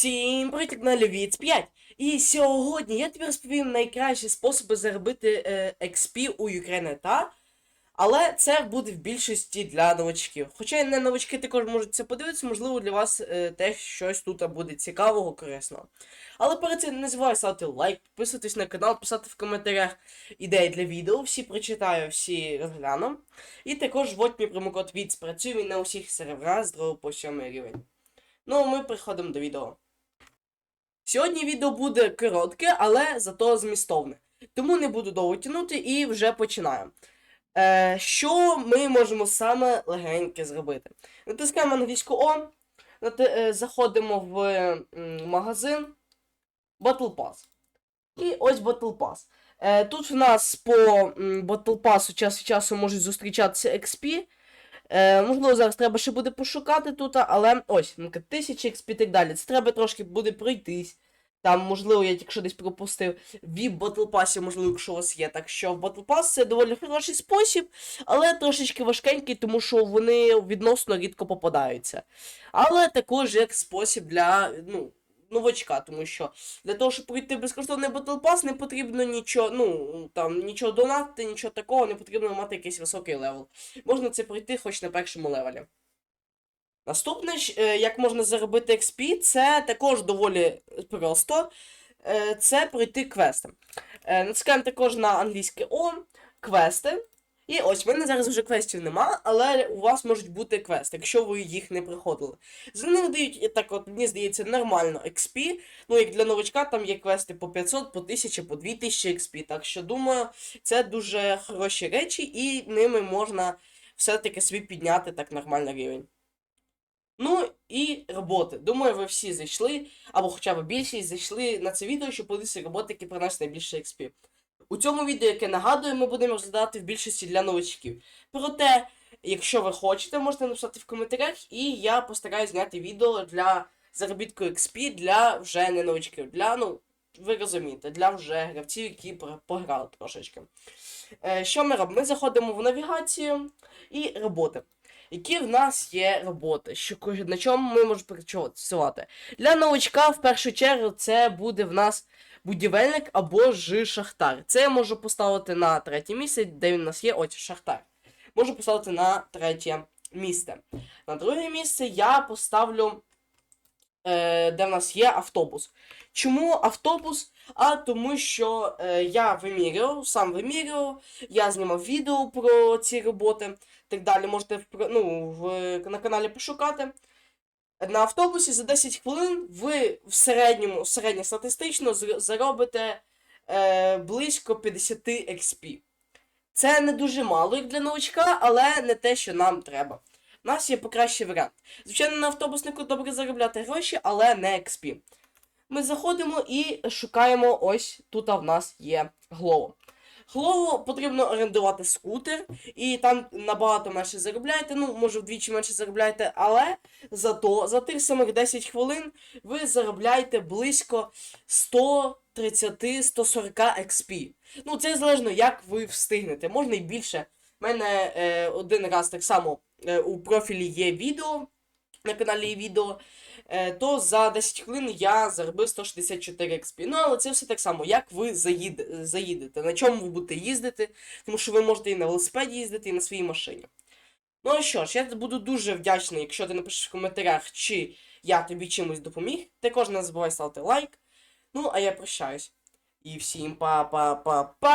Всім привіт на Львіц 5. І сьогодні я тобі розповім найкращі способи заробити е, XP у Ukraine але це буде в більшості для новачків. Хоча не новачки також можуть це подивитися, можливо, для вас е, теж щось тут буде цікавого, корисного. Але перед цим не забувай ставити лайк, підписуватись на канал, писати в коментарях ідеї для відео. Всі прочитаю, всі розгляну. І також вводь мій промокод ВІЦ. Працює на усіх серверах з 2 по 7 рівень. Ну, а ми переходимо до відео. Сьогодні відео буде коротке, але зато змістовне. Тому не буду довго тягнути і вже починаємо. Е, що ми можемо саме легеньке зробити? Натискаємо англійську О, е, заходимо в магазин Battle Pass. І ось Battle Pass. Е, тут в нас по Battle Pass час від часу можуть зустрічатися XP. Е, можливо, зараз треба ще буде пошукати тут, але ось, 1000 XP і так далі. Це треба трошки буде пройтись. Там, можливо, я тільки що десь пропустив. VIP Battle Pass, можливо, якщо у вас є. Так що в Battle Pass це доволі хороший спосіб, але трошечки важкенький, тому що вони відносно рідко попадаються. Але також як спосіб для ну, новачка, тому що для того, щоб пройти безкоштовний Pass, не потрібно нічого, ну, там, нічого донатити, нічого такого, не потрібно мати якийсь високий левел. Можна це пройти хоч на першому левелі. Наступне, е, як можна заробити XP, це також доволі просто. Е, Це пройти квести. Е, Натискаємо також на англійське О, квести. І ось в мене зараз вже квестів нема, але у вас можуть бути квести, якщо ви їх не проходили. За них дають, так от, мені здається, нормально XP. Ну, як для новачка, там є квести по 500, по 1000, по 2000 XP. Так що, думаю, це дуже хороші речі, і ними можна все-таки собі підняти так нормально рівень. Ну і роботи. Думаю, ви всі зайшли, або хоча б більшість зайшли на це відео, щоб подивитися роботи, які приносять найбільше XP. У цьому відео, яке нагадую, ми будемо розглядати в більшості для новачків. Проте, якщо ви хочете, можете написати в коментарях, і я постараюсь зняти відео для заробітку XP для вже не новачків. Для, ну, ви розумієте, для вже гравців, які пограли трошечки. Е, що ми робимо? Ми заходимо в навігацію і роботи. Які в нас є роботи, що на чому ми можемо працювати? Для новачка, в першу чергу, це буде в нас будівельник або ж шахтар. Це я можу поставити на третє місце, де він у нас є, ось шахтар. Можу поставити на третє місце. На друге місце я поставлю, е, де в нас є автобус. Чому автобус? А тому що е, я вимірював, сам вимірював, я знімав відео про ці роботи так далі. Можете в, ну, в, на каналі пошукати. На автобусі за 10 хвилин ви в середньому, середньостатистично заробите е, близько 50 XP. Це не дуже мало як для новачка, але не те, що нам треба. У нас є покращий варіант. Звичайно, на автобуснику добре заробляти гроші, але не XP. Ми заходимо і шукаємо ось тут в нас є Glovo. Glovo потрібно орендувати скутер, і там набагато менше заробляєте, ну, може вдвічі менше заробляєте, але зато за тих самих 10 хвилин ви заробляєте близько 130-140 XP. Ну, це залежно, як ви встигнете. Можна і більше. У мене е, один раз так само е, у профілі є відео, на каналі є відео, е, то за 10 хвилин я заробив 164 XP. Ну, але це все так само, як ви заїде, заїдете, на чому ви будете їздити, тому що ви можете і на велосипеді їздити, і на своїй машині. Ну що ж, я буду дуже вдячний, якщо ти напишеш в коментарях, чи я тобі чимось допоміг. Також не забувай ставити лайк. Ну, а я прощаюсь. І всім па-па-па-па!